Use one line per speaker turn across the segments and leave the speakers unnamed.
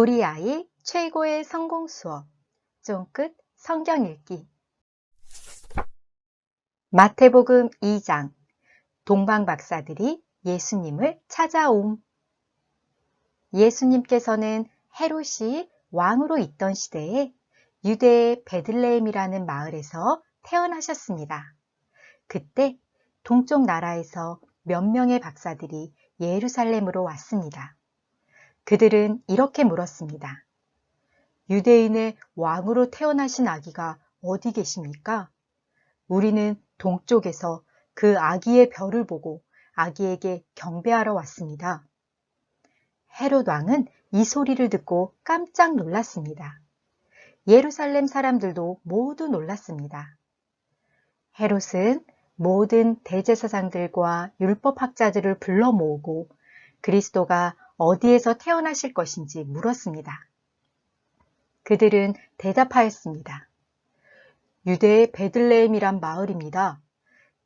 우리 아이 최고의 성공 수업 쫑끝 성경 읽기 마태복음 2장 동방 박사들이 예수님을 찾아옴 예수님께서는 헤롯이 왕으로 있던 시대에 유대의 베들레헴이라는 마을에서 태어나셨습니다. 그때 동쪽 나라에서 몇 명의 박사들이 예루살렘으로 왔습니다. 그들은 이렇게 물었습니다. 유대인의 왕으로 태어나신 아기가 어디 계십니까? 우리는 동쪽에서 그 아기의 별을 보고 아기에게 경배하러 왔습니다. 헤롯 왕은 이 소리를 듣고 깜짝 놀랐습니다. 예루살렘 사람들도 모두 놀랐습니다. 헤롯은 모든 대제사장들과 율법학자들을 불러 모으고 그리스도가 어디에서 태어나실 것인지 물었습니다. 그들은 대답하였습니다. 유대의 베들레헴이란 마을입니다.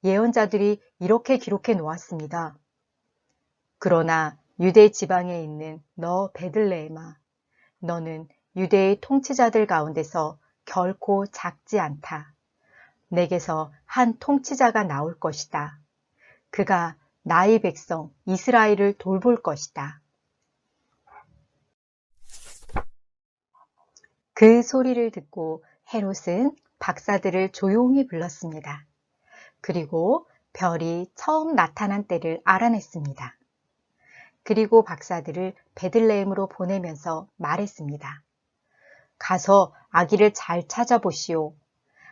예언자들이 이렇게 기록해 놓았습니다. 그러나 유대 지방에 있는 너 베들레헴아, 너는 유대의 통치자들 가운데서 결코 작지 않다. 내게서 한 통치자가 나올 것이다. 그가 나의 백성 이스라엘을 돌볼 것이다. 그 소리를 듣고 헤롯은 박사들을 조용히 불렀습니다. 그리고 별이 처음 나타난 때를 알아냈습니다. 그리고 박사들을 베들레헴으로 보내면서 말했습니다. 가서 아기를 잘 찾아보시오.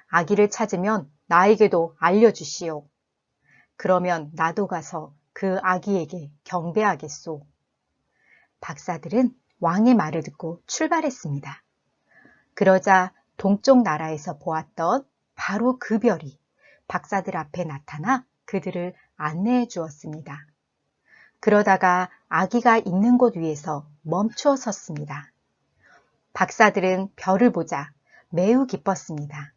아기를 찾으면 나에게도 알려주시오. 그러면 나도 가서 그 아기에게 경배하겠소. 박사들은 왕의 말을 듣고 출발했습니다. 그러자 동쪽 나라에서 보았던 바로 그 별이 박사들 앞에 나타나 그들을 안내해 주었습니다. 그러다가 아기가 있는 곳 위에서 멈추어 섰습니다. 박사들은 별을 보자 매우 기뻤습니다.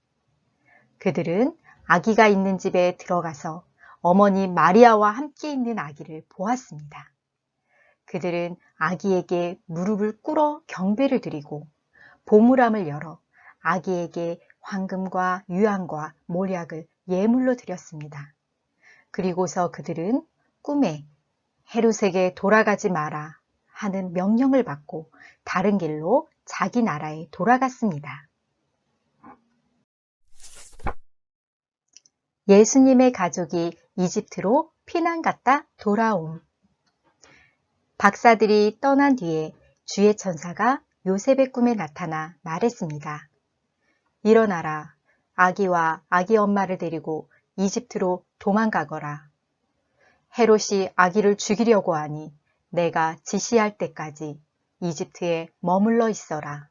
그들은 아기가 있는 집에 들어가서 어머니 마리아와 함께 있는 아기를 보았습니다. 그들은 아기에게 무릎을 꿇어 경배를 드리고 보물함을 열어 아기에게 황금과 유황과 몰약을 예물로 드렸습니다. 그리고서 그들은 꿈에 헤롯에게 돌아가지 마라 하는 명령을 받고 다른 길로 자기 나라에 돌아갔습니다. 예수님의 가족이 이집트로 피난 갔다 돌아옴. 박사들이 떠난 뒤에 주의 천사가 요셉의 꿈에 나타나 말했습니다. 일어나라. 아기와 아기 엄마를 데리고 이집트로 도망가거라. 헤롯이 아기를 죽이려고 하니 내가 지시할 때까지 이집트에 머물러 있어라.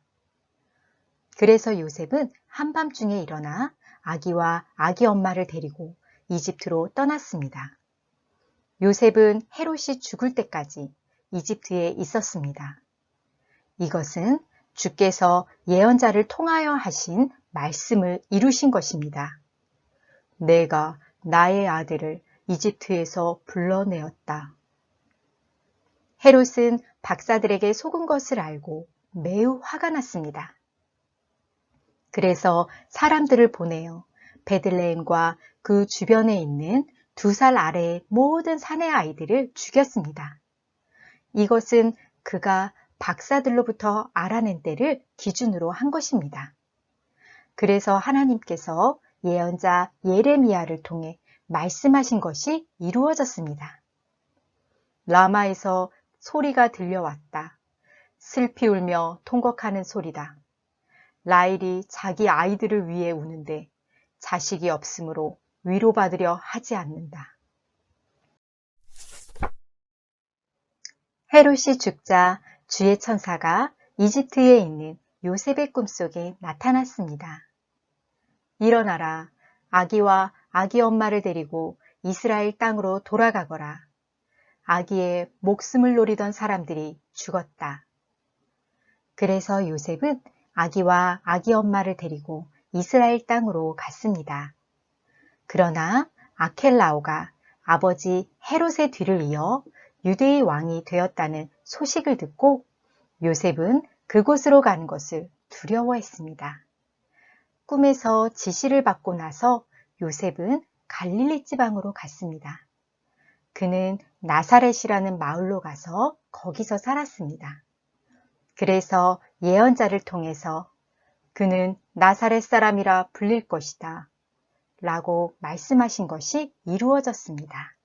그래서 요셉은 한밤중에 일어나 아기와 아기 엄마를 데리고 이집트로 떠났습니다. 요셉은 헤롯이 죽을 때까지 이집트에 있었습니다. 이것은 주께서 예언자를 통하여 하신 말씀을 이루신 것입니다. 내가 나의 아들을 이집트에서 불러내었다. 헤롯은 박사들에게 속은 것을 알고 매우 화가 났습니다. 그래서 사람들을 보내어 베들레헴과 그 주변에 있는 두 살 아래의 모든 사내 아이들을 죽였습니다. 이것은 그가 박사들로부터 알아낸 때를 기준으로 한 것입니다. 그래서 하나님께서 예언자 예레미야를 통해 말씀하신 것이 이루어졌습니다. 라마에서 소리가 들려왔다. 슬피 울며 통곡하는 소리다. 라일이 자기 아이들을 위해 우는데 자식이 없으므로 위로받으려 하지 않는다. 헤롯이 죽자 주의 천사가 이집트에 있는 요셉의 꿈속에 나타났습니다. 일어나라. 아기와 아기 엄마를 데리고 이스라엘 땅으로 돌아가거라. 아기의 목숨을 노리던 사람들이 죽었다. 그래서 요셉은 아기와 아기 엄마를 데리고 이스라엘 땅으로 갔습니다. 그러나 아켈라오가 아버지 헤롯의 뒤를 이어 유대의 왕이 되었다는 소식을 듣고 요셉은 그곳으로 가는 것을 두려워했습니다. 꿈에서 지시를 받고 나서 요셉은 갈릴리 지방으로 갔습니다. 그는 나사렛이라는 마을로 가서 거기서 살았습니다. 그래서 예언자를 통해서 그는 나사렛 사람이라 불릴 것이다. 라고 말씀하신 것이 이루어졌습니다.